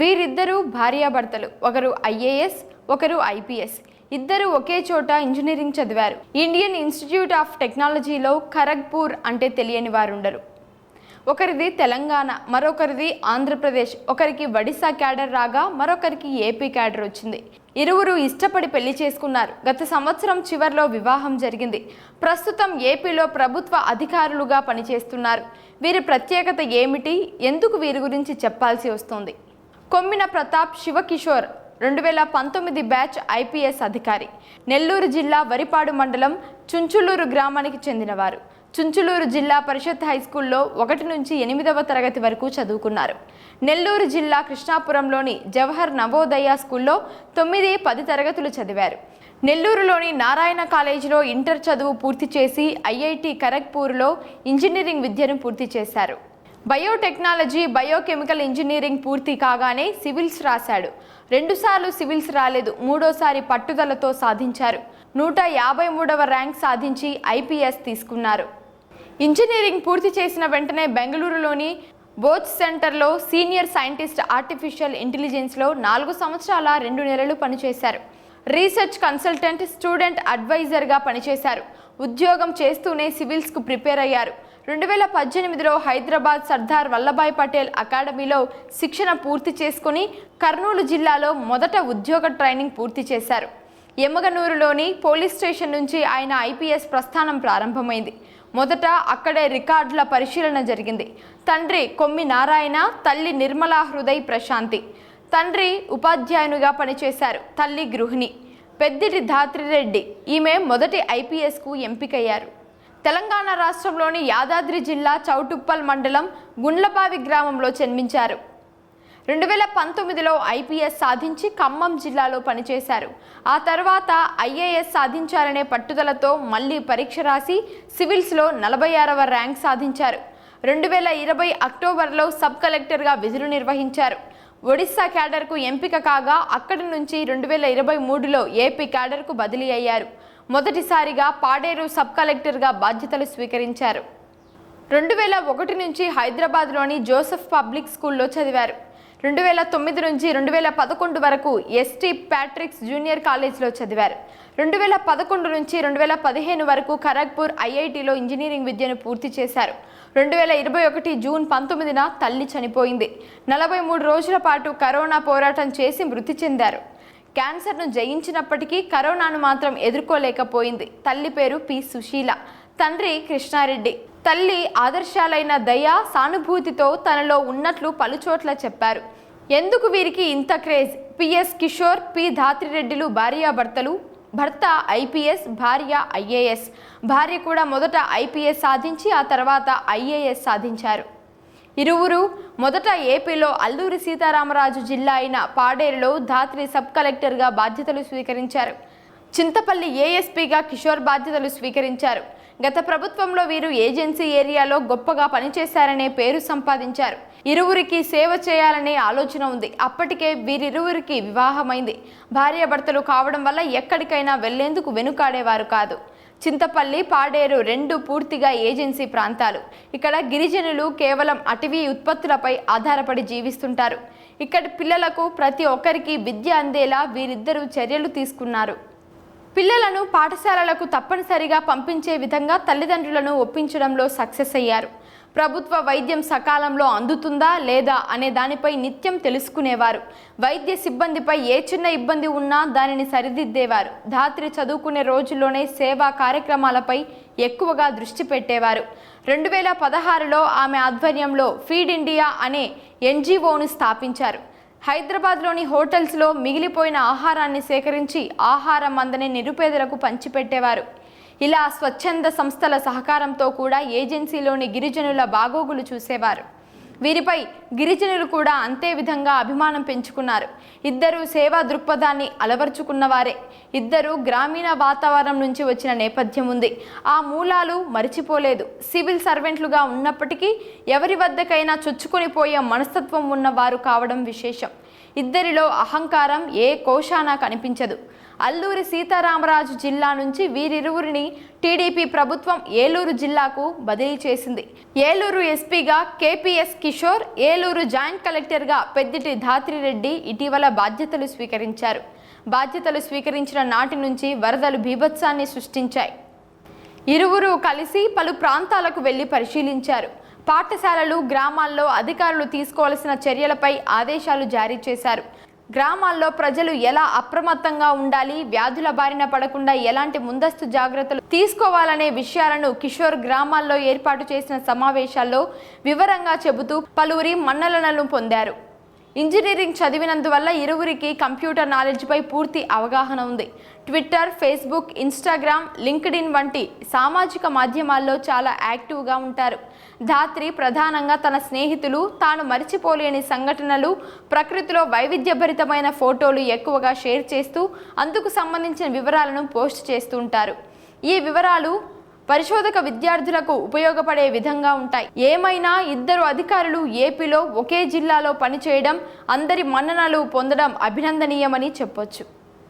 వీరిద్దరూ భార్యాభర్తలు. ఒకరు ఐఏఎస్ ఒకరు ఐపీఎస్. ఇద్దరు ఒకే చోట ఇంజనీరింగ్ చదివారు. ఇండియన్ ఇన్స్టిట్యూట్ ఆఫ్ టెక్నాలజీలో ఖరగ్పూర్ అంటే తెలియని వారుండరు. ఒకరిది తెలంగాణ మరొకరిది ఆంధ్రప్రదేశ్. ఒకరికి ఒడిశా క్యాడర్ రాగా మరొకరికి ఏపీ క్యాడర్ వచ్చింది. ఇరువురు ఇష్టపడి పెళ్ళి చేసుకున్నారు. గత సంవత్సరం చివర్లో వివాహం జరిగింది. ప్రస్తుతం ఏపీలో ప్రభుత్వ అధికారులుగా పనిచేస్తున్నారు. వీరి ప్రత్యేకత ఏమిటి? ఎందుకు వీరి గురించి చెప్పాల్సి వస్తుంది? కొమ్మిన ప్రతాప్ శివకిషోర్ రెండు వేల పంతొమ్మిది బ్యాచ్ ఐపీఎస్ అధికారి. నెల్లూరు జిల్లా వరిపాడు మండలం చుంచులూరు గ్రామానికి చెందినవారు. చుంచులూరు జిల్లా పరిషత్ హై స్కూల్లో ఒకటి నుంచి ఎనిమిదవ తరగతి వరకు చదువుకున్నారు. నెల్లూరు జిల్లా కృష్ణాపురంలోని జవహర్ నవోదయ స్కూల్లో తొమ్మిది పది తరగతులు చదివారు. నెల్లూరులోని నారాయణ కాలేజీలో ఇంటర్ చదువు పూర్తి చేసి ఐఐటి ఖరగ్పూర్లో ఇంజనీరింగ్ విద్యను పూర్తి చేశారు. బయోటెక్నాలజీ బయోకెమికల్ ఇంజనీరింగ్ పూర్తి కాగానే సివిల్స్ రాశాడు. రెండుసార్లు సివిల్స్ రాలేదు మూడోసారి పట్టుదలతో సాధించారు. నూట యాభై మూడవ ర్యాంక్ సాధించి ఐపీఎస్ తీసుకున్నారు. ఇంజనీరింగ్ పూర్తి చేసిన వెంటనే బెంగళూరులోని బోత్ సెంటర్లో సీనియర్ సైంటిస్ట్ ఆర్టిఫిషియల్ ఇంటెలిజెన్స్లో నాలుగు సంవత్సరాల రెండు నెలలు పనిచేశారు. రీసెర్చ్ కన్సల్టెంట్ స్టూడెంట్ అడ్వైజర్గా పనిచేశారు. ఉద్యోగం చేస్తూనే సివిల్స్కు ప్రిపేర్ అయ్యారు. రెండు వేల పద్దెనిమిదిలో హైదరాబాద్ సర్దార్ వల్లభాయ్ పటేల్ అకాడమీలో శిక్షణ పూర్తి చేసుకుని కర్నూలు జిల్లాలో మొదట ఉద్యోగ ట్రైనింగ్ పూర్తి చేశారు. ఎమ్మగనూరులోని పోలీస్ స్టేషన్ నుంచి ఆయన ఐపీఎస్ ప్రస్థానం ప్రారంభమైంది. మొదట అక్కడే రికార్డుల పరిశీలన జరిగింది. తండ్రి కొమ్మి నారాయణ తల్లి నిర్మలా హృదయ్ ప్రశాంతి. తండ్రి ఉపాధ్యాయునిగా పనిచేశారు తల్లి గృహిణి. పెద్దిటి ధాత్రిరెడ్డి ఈమె మొదటి ఐపీఎస్కు ఎంపికయ్యారు. తెలంగాణ రాష్ట్రంలోని యాదాద్రి జిల్లా చౌటుప్పల్ మండలం గుండ్లబావి గ్రామంలో జన్మించారు. రెండు వేల పంతొమ్మిదిలో ఐపీఎస్ సాధించి ఖమ్మం జిల్లాలో పనిచేశారు. ఆ తర్వాత ఐఏఎస్ సాధించాలనే పట్టుదలతో మళ్ళీ పరీక్ష రాసి సివిల్స్లో నలభై ఆరవ ర్యాంక్ సాధించారు. రెండు వేల ఇరవై అక్టోబర్లో సబ్ కలెక్టర్గా విధులు నిర్వహించారు. ఒడిశా క్యాడర్కు ఎంపిక కాగా అక్కడి నుంచి రెండు వేల ఇరవై మూడులో ఏపీ క్యాడర్కు బదిలీ అయ్యారు. మొదటిసారిగా పాడేరు సబ్ కలెక్టర్గా బాధ్యతలు స్వీకరించారు. రెండు వేల ఒకటి నుంచి హైదరాబాద్లోని జోసెఫ్ పబ్లిక్ స్కూల్లో చదివారు. రెండు వేల తొమ్మిది నుంచి రెండు వేల పదకొండు వరకు ఎస్టీ ప్యాట్రిక్స్ జూనియర్ కాలేజ్లో చదివారు. రెండు వేల పదకొండు నుంచి రెండు వేల పదిహేను వరకు ఖరగ్పూర్ ఐఐటిలో ఇంజనీరింగ్ విద్యను పూర్తి చేశారు. రెండు వేల ఇరవై ఒకటి జూన్ పంతొమ్మిదిన తల్లి చనిపోయింది. నలభై మూడు రోజుల పాటు కరోనా పోరాటం చేసి మృతి చెందారు. క్యాన్సర్ను జయించినప్పటికీ కరోనాను మాత్రం ఎదుర్కోలేకపోయింది. తల్లి పేరు పి. సుశీల. తండ్రి కృష్ణారెడ్డి. తల్లి ఆదర్శాలైన దయ సానుభూతితో తనలో ఉన్నట్లు పలుచోట్ల చెప్పారు. ఎందుకు వీరికి ఇంత క్రేజ్? PS Kishore P. ధాత్రిరెడ్డిలు భార్యాభర్తలు భర్త ఐపీఎస్ భార్య ఐఏఎస్ భార్య కూడా మొదట ఐపీఎస్ సాధించి ఆ తర్వాత ఐఏఎస్ సాధించారు. ఇరువురు. మొదట ఏపీలో అల్లూరి సీతారామరాజు జిల్లా అయిన పాడేరులో ధాత్రి సబ్ కలెక్టర్గా బాధ్యతలు స్వీకరించారు. చింతపల్లి ఏఎస్పీగా కిషోర్ బాధ్యతలు స్వీకరించారు. గత ప్రభుత్వంలో వీరు ఏజెన్సీ ఏరియాలో గొప్పగా పనిచేశారనే పేరు సంపాదించారు. ఇరువురికి సేవ చేయాలనే ఆలోచన ఉంది. అప్పటికే వీరిరువురికి వివాహమైంది. భార్యాభర్తలు కావడం వల్ల ఎక్కడికైనా వెళ్ళేందుకు వెనుకాడేవారు కాదు. చింతపల్లి పాడేరు రెండు పూర్తిగా ఏజెన్సీ ప్రాంతాలు. ఇక్కడ గిరిజనులు కేవలం అటవీ ఉత్పత్తులపై ఆధారపడి జీవిస్తుంటారు. ఇక్కడ పిల్లలకు ప్రతి ఒక్కరికి విద్య అందేలా వీరిద్దరూ చర్యలు తీసుకున్నారు. పిల్లలను పాఠశాలలకు తప్పనిసరిగా పంపించే విధంగా తల్లిదండ్రులను ఒప్పించడంలో సక్సెస్ అయ్యారు. ప్రభుత్వ వైద్యం సకాలంలో అందుతుందా లేదా అనే దానిపై నిత్యం తెలుసుకునేవారు. వైద్య సిబ్బందిపై ఏ చిన్న ఇబ్బంది ఉన్నా దానిని సరిదిద్దేవారు. ధాత్రి చదువుకునే రోజుల్లోనే సేవా కార్యక్రమాలపై ఎక్కువగా దృష్టి పెట్టేవారు. రెండు వేల పదహారులో ఆమె ఆధ్వర్యంలో ఫీడ్ ఇండియా అనే ఎన్జిఓను స్థాపించారు. హైదరాబాద్లోని హోటల్స్లో మిగిలిపోయిన ఆహారాన్ని సేకరించి ఆహారం అందని నిరుపేదలకు పంచిపెట్టేవారు. ఇలా స్వచ్ఛంద సంస్థల సహకారంతో కూడా ఏజెన్సీలోని గిరిజనుల బాగోగులు చూసేవారు. వీరిపై గిరిజనులు కూడా అంతే విధంగా అభిమానం పెంచుకున్నారు. ఇద్దరు సేవా దృక్పథాన్ని అలవర్చుకున్నవారే. ఇద్దరు గ్రామీణ వాతావరణం నుంచి వచ్చిన నేపథ్యం ఉంది. ఆ మూలాలు మరిచిపోలేదు. సివిల్ సర్వెంట్లుగా ఉన్నప్పటికీ ఎవరి వద్దకైనా చొచ్చుకొని పోయే మనస్తత్వం ఉన్నవారు కావడం విశేషం. ఇద్దరిలో అహంకారం ఏ కోశానా కనిపించదు. అల్లూరి సీతారామరాజు జిల్లా నుంచి వీరిరువురిని టీడీపీ ప్రభుత్వం ఏలూరు జిల్లాకు బదిలీ చేసింది. ఏలూరు ఎస్పీగా కేపీఎస్ కిషోర్ ఏలూరు జాయింట్ కలెక్టర్గా పెద్దిటి ధాత్రిరెడ్డి ఇటీవల బాధ్యతలు స్వీకరించారు. బాధ్యతలు స్వీకరించిన నాటి నుంచి వరదలు బీభత్సాన్ని సృష్టించాయి. ఇరువురు కలిసి పలు ప్రాంతాలకు వెళ్ళి పరిశీలించారు. పాఠశాలలు గ్రామాల్లో అధికారులు తీసుకోవాల్సిన చర్యలపై ఆదేశాలు జారీ చేశారు. గ్రామాల్లో ప్రజలు ఎలా అప్రమత్తంగా ఉండాలి వ్యాధుల బారిన పడకుండా ఎలాంటి ముందస్తు జాగ్రత్తలు తీసుకోవాలనే విషయాలను కిషోర్ గ్రామాల్లో ఏర్పాటు చేసిన సమావేశాల్లో వివరంగా చెబుతూ పలువురి మన్నలనలు పొందారు. ఇంజనీరింగ్ చదివినందువల్ల ఇరువురికి కంప్యూటర్ నాలెడ్జ్పై పూర్తి అవగాహన ఉంది. ట్విట్టర్ ఫేస్బుక్ ఇన్స్టాగ్రామ్ లింక్డ్ఇన్ వంటి సామాజిక మాధ్యమాల్లో చాలా యాక్టివ్గా ఉంటారు. ధాత్రి ప్రధానంగా తన స్నేహితులు తాను మరిచిపోలేని సంఘటనలు ప్రకృతిలో వైవిధ్యభరితమైన ఫోటోలు ఎక్కువగా షేర్ చేస్తూ అందుకు సంబంధించిన వివరాలను పోస్ట్ చేస్తూ ఉంటారు. ఈ వివరాలు పరిశోధక విద్యార్థులకు ఉపయోగపడే విధంగా ఉంటాయి. ఏమైనా ఇద్దరు అధికారులు ఏపీలో ఒకే జిల్లాలో పనిచేయడం అందరి మన్ననలు పొందడం అభినందనీయమని చెప్పొచ్చు.